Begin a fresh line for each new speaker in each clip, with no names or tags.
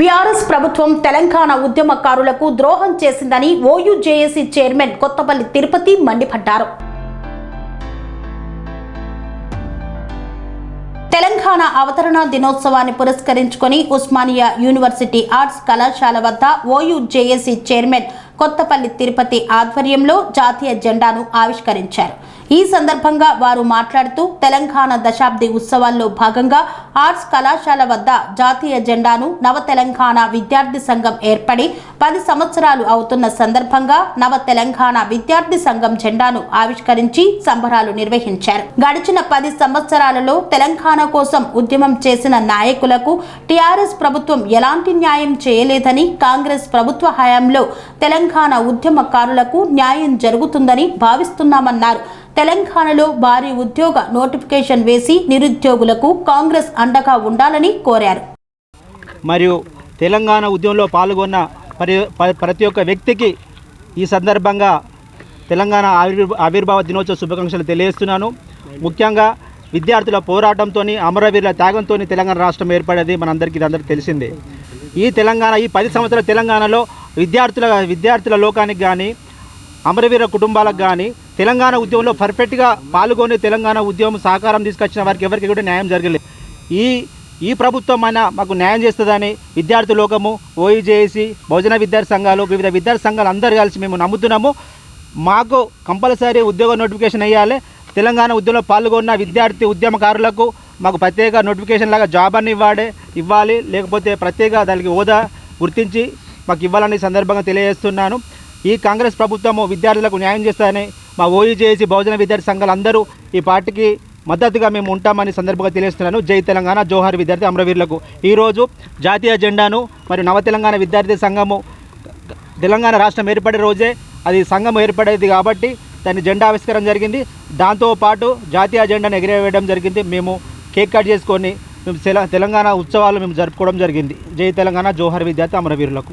BRS ప్రభుత్వం తెలంగాణ ఉద్యమకారులకు ద్రోహం చేసిందని ఓయూజేఏసీ చైర్మన్ కొత్తపల్లి తిరుపతి మండిపడ్డారు. తెలంగాణ అవతరణ దినోత్సవాన్ని పురస్కరించుకొని ఉస్మానియా యూనివర్సిటీ ఆర్ట్స్ కళాశాల వద్ద ఓయూజేఏసీ చైర్మన్ కొత్తపల్లి తిరుపతి ఆధ్వర్యంలో జాతీయ జెండాను ఆవిష్కరించారు. ఈ సందర్భంగా వారు మాట్లాడుతూ తెలంగాణ దశాబ్ది ఉత్సవాల్లో భాగంగా ఆర్ట్స్ కళాశాల వద్ద జాతీయ జెండాను నవ తెలంగాణ విద్యార్థి సంఘం ఏర్పడి పది సంవత్సరాలు అవుతున్న సందర్భంగా నవ తెలంగాణ విద్యార్థి సంఘం జెండాను ఆవిష్కరించి సంబరాలు నిర్వహించారు. గడిచిన పది సంవత్సరాలలో తెలంగాణ కోసం ఉద్యమం చేసిన నాయకులకు టీఆర్ఎస్ ప్రభుత్వం ఎలాంటి న్యాయం చేయలేదని కాంగ్రెస్ ప్రభుత్వ హయాంలో తెలంగాణ ఉద్యమకారులకు న్యాయం జరుగుతుందని భావిస్తున్నామన్నారు. తెలంగాణలో భారీ ఉద్యోగ నోటిఫికేషన్ వేసి నిరుద్యోగులకు కాంగ్రెస్ అండగా ఉండాలని కోరారు.
మరియు తెలంగాణ ఉద్యమంలో పాల్గొన్న పరి ప్రతి ఒక్క వ్యక్తికి ఈ సందర్భంగా తెలంగాణ ఆవిర్భ ఆవిర్భావ దినోత్సవ శుభాకాంక్షలు తెలియజేస్తున్నాను. ముఖ్యంగా విద్యార్థుల పోరాటంతో అమరవీరుల త్యాగంతో తెలంగాణ రాష్ట్రం ఏర్పడేది. మనందరికీ ఇదందరికీ అందరికీ తెలిసిందే. ఈ తెలంగాణ ఈ పది సంవత్సరాల తెలంగాణలో విద్యార్థుల విద్యార్థుల లోకానికి కానీ అమరవీర కుటుంబాలకు కానీ తెలంగాణ ఉద్యమంలో పర్ఫెక్ట్గా పాల్గొని తెలంగాణ ఉద్యమం సహకారం తీసుకొచ్చిన వారికి ఎవరికి కూడా న్యాయం జరగలేదు. ఈ ఈ ప్రభుత్వం అయినా మాకు న్యాయం చేస్తుందని విద్యార్థి లోకము ఓఈజేఏసీ బహుజన విద్యార్థి సంఘాలు వివిధ విద్యార్థి సంఘాలు అందరు కలిసి మేము నమ్ముతున్నాము. మాకు కంపల్సరీ ఉద్యోగ నోటిఫికేషన్ వేయాలి. తెలంగాణ ఉద్యమంలో పాల్గొన్న విద్యార్థి ఉద్యమకారులకు మాకు ప్రత్యేక నోటిఫికేషన్ లాగా జాబ్ అని ఇవ్వాడే ఇవ్వాలి. లేకపోతే ప్రత్యేక దానికి హోదా గుర్తించి మాకు ఇవ్వాలని సందర్భంగా తెలియజేస్తున్నాను. ఈ కాంగ్రెస్ ప్రభుత్వము విద్యార్థులకు న్యాయం చేస్తారని మా ఓఈజేఏసీ బహుజన విద్యార్థి సంఘాలు అందరూ ఈ పార్టీకి మద్దతుగా మేము ఉంటామని సందర్భంగా తెలియజేస్తున్నాను. జై తెలంగాణ జోహార్ విద్యార్థి అమరవీరులకు. ఈరోజు జాతీయ జెండాను మరియు నవ తెలంగాణ విద్యార్థి సంఘము తెలంగాణ రాష్ట్రం ఏర్పడే రోజే అది సంఘం ఏర్పడేది కాబట్టి దాన్ని జెండా ఆవిష్కరణ జరిగింది. దాంతోపాటు జాతీయ జెండాను ఎగిరేయడం జరిగింది. మేము కేక్ కట్ చేసుకొని మేము తెలంగాణ ఉత్సవాలు మేము జరుపుకోవడం జరిగింది. జై తెలంగాణ జోహర్ విద్యార్థి అమరవీరులకు.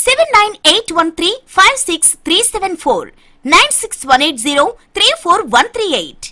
seven nine eight one three five six three seven four nine six one eight zero three four one three eight